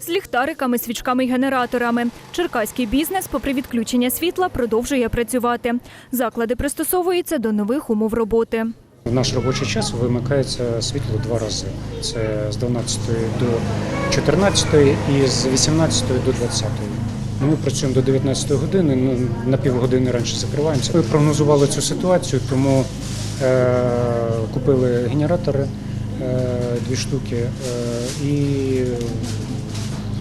з ліхтариками, свічками й генераторами. Черкаський бізнес, попри відключення світла, продовжує працювати. Заклади пристосовуються до нових умов роботи. В наш робочий час вимикається світло два рази. Це з 12 до 14 і з 18 до 20. Ми працюємо до 19 години, ну, на півгодини раніше закриваємося. Ми прогнозували цю ситуацію, тому е, купили генератори е, дві штуки е, і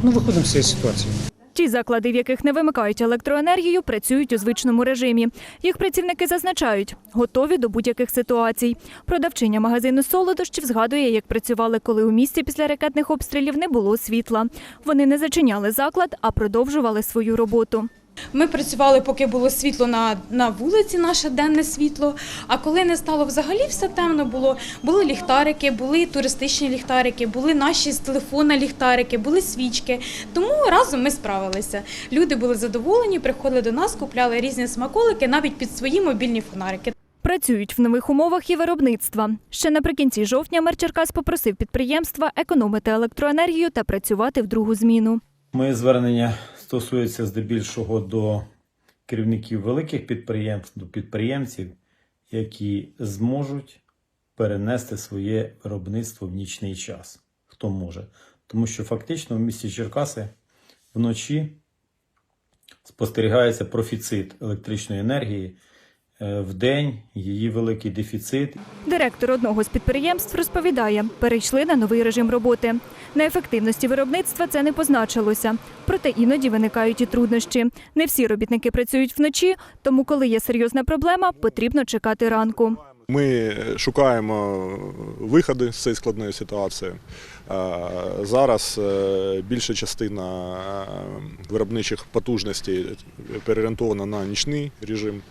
ну, виходимо з цієї ситуації. Ті заклади, в яких не вимикають електроенергію, працюють у звичному режимі. Їх працівники зазначають, готові до будь-яких ситуацій. Продавчиня магазину солодощів згадує, як працювали, коли у місті після ракетних обстрілів не було світла. Вони не зачиняли заклад, а продовжували свою роботу. Ми працювали, поки було світло на, на вулиці, наше денне світло. А коли не стало взагалі все темно було, були ліхтарики, були туристичні ліхтарики, були наші з телефона ліхтарики, були свічки. Тому разом ми справилися. Люди були задоволені, приходили до нас, купляли різні смаколики, навіть під свої мобільні фонарики. Працюють в нових умовах і виробництва. Ще наприкінці жовтня мер Черкас попросив підприємства економити електроенергію та працювати в другу зміну. Моє звернення стосується здебільшого до керівників великих підприємств, до підприємців, які зможуть перенести своє виробництво в нічний час. Хто може. Тому що фактично в місті Черкаси вночі спостерігається профіцит електричної енергії. Е, В день її великий дефіцит. Директор одного з підприємств розповідає, перейшли на новий режим роботи. На ефективності виробництва це не позначилося. Проте іноді виникають і труднощі. Не всі робітники працюють вночі, тому коли є серйозна проблема, потрібно чекати ранку. Ми шукаємо виходи з цієї складної ситуації. Е, Зараз е, більша частина виробничих потужностей переорієнтована на нічний режим.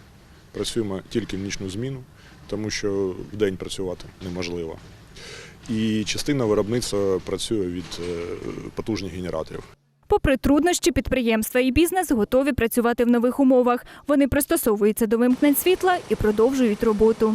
Працюємо тільки в нічну зміну, тому що в день працювати неможливо. І частина виробництва працює від е, потужних генераторів. Попри труднощі, підприємства і бізнес готові працювати в нових умовах. Вони пристосовуються до вимкнень світла і продовжують роботу.